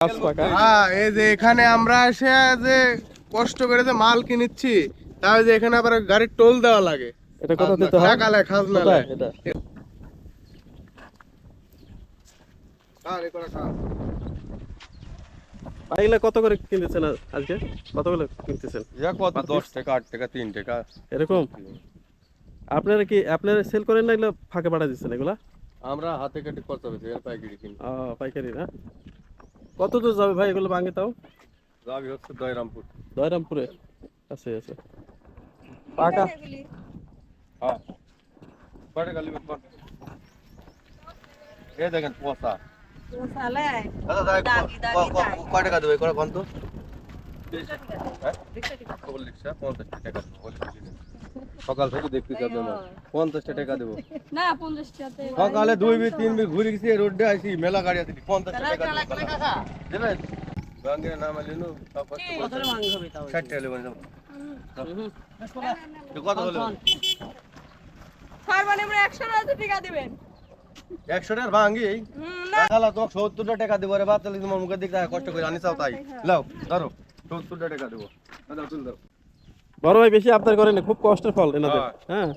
হ্যাঁ এই যে এখানে আমরা এসে যে কষ্ট করে যে মাল কিনেছি তাও যে এখানে আবার গাড়ির টোল দেওয়া লাগে। এটা কত দিতে হয়? টাকা লাগে খাজনা লাগে এটা। করে খান। এগুলা কত করে কিনতেছেন আজকে? কতগুলো কিনতেছেন? কত? দশ টাকা আট টাকা তিন টাকা। এরকম? আপনারা কি আপনারা সেল করেন না এগুলো ফাঁকে পাঠা দিচ্ছেন এগুলা? আমরা হাতে কেটে কত হবে পাইকারি কিনি। পাইকারি না? কত দূর যাবে ভাই এগুলো ভাঙে তাও? যাবি হচ্ছে দয়রামপুর। দয়রামপুরে? আছে আছে। পাকা? হ্যাঁ। কয় টাকা নেবেন কোন এ দেখেন পচা কয় টাকা দেবে? করে কোন তো? খবর লিখছে পঞ্চাশ টাকা। দেবো সকাল থেকে দেখতে যাবে না। পঞ্চাশ টাকা দেবো। না পঞ্চাশ সকালে দুই বি তিন বি ঘুরে গেছি রোডে আসি মেলা গাড়ি আছে পঞ্চাশ টাকা দেবেন ব্যাংকের নাম এলিনু ষাট টাকা নেবেন কত হলো সর্বনিম্ন একশো টাকা দিবেন। একশো টাকার টাকা দেবো রে বাচ্চা তোমার মুখের দিক কষ্ট করে আনি চাও তাই। লাও ধরো সত্তর টাকা দেবো। দাও তুল দাও। বড় ভাই বেশি আবদার করেন না, খুব কষ্টের ফল এনাদের। হ্যাঁ। হ্যাঁ?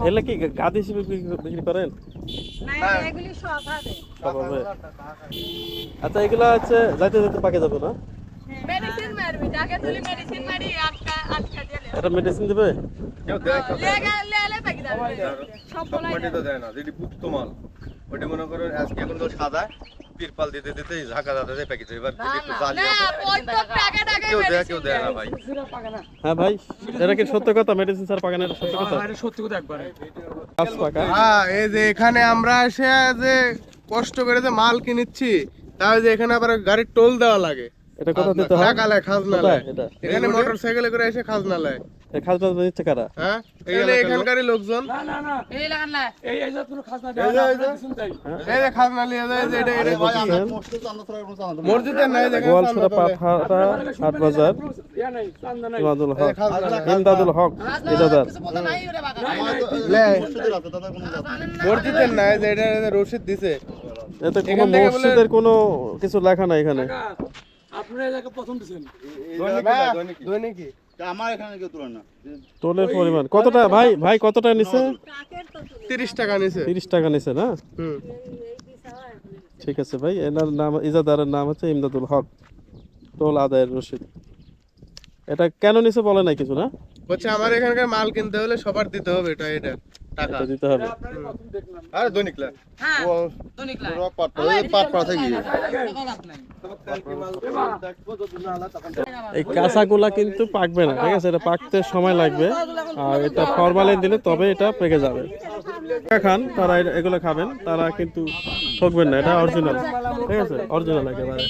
এগুলা কি গাদ হিসেবে বিক্রি- করেন? হবে। আচ্ছা এগুলা হচ্ছে যাইতে যাইতে পাকে যাবে না? মেডিসিন মারবি টাকা তুলি মেডিসিন মারি আটকা আটকা দিলে এটা মেডিসিন দিবে? দেয় না। লেগে লেলে সব সব মাটি তো দেয় না যেটি পুক্ত মাল ওটি মনে আজকে এখন তো সাদা। তিরপাল দিতে দিতে ঝাঁকা দাদা প্যাকেট এবার একটু জালি না ওই তো টাকা টাকা কেউ দেয় কেউ দেয় না ভাই। হ্যাঁ ভাই এটা কি সত্য কথা? মেডিসিন স্যার পাকান এটা সত্য কথা? গাছ পাকা হ্যাঁ এই যে এখানে আমরা এসে যে কষ্ট করে যে মাল কিনেছি তাহলে যে এখানে আবার গাড়ির টোল দেওয়া লাগে। এটা কত দিতে হয়? টাকা লাগে খাজনা লাগে এটা। এখানে মোটর সাইকেলে করে এসে খাজনা লাগে এই খাজনা দিচ্ছে কারা? হ্যাঁ? এখানে এখানকারই লোকজন। এই লাগান না। এই যে এই যে খাজনা লিয়ে যায় যে এটা এটা মসজিদের নাই দেখেন গোয়ালছড়া পাঠারা হাট বাজার ইমাদুল হক ইমদাদুল হক ইজাদার মসজিদের নাই। যে এটা রসিদ দিছে। এতে কোনো মসজিদের কোনো কিছু লেখা নাই এখানে। দৈনিকই আমার এখানে কেউ তুলে না। টোলের পরিমাণ। কতটা ভাই ভাই কতটা নিছে? তিরিশ টাকা নিছে। তিরিশ টাকা নিছে না? হুম। ঠিক আছে ভাই এনার নাম ইজাদারের নাম হচ্ছে ইমদাদুল হক টোল আদায়ের রসিদ এটা কেন নিছে বলে নাই কিছু না? বলছে আমার এখানকার মাল কিনতে হলে সবার দিতে হবে এটা এটা। টাকা। দিতে হবে। আরে দৈনিক লা। হ্যাঁ ও দনিক লাই পাট পাট পাড়া থেকে এই কাঁচাগুলা কিন্তু পাকবে না ঠিক আছে? এটা পাকতে সময় লাগবে। আর এটা ফরমালিন দিলে তবে এটা পেকে যাবে। খান তারা এগুলো খাবেন তারা কিন্তু ঠকবেন না এটা অরিজিনাল ঠিক আছে? অরিজিনাল একেবারে।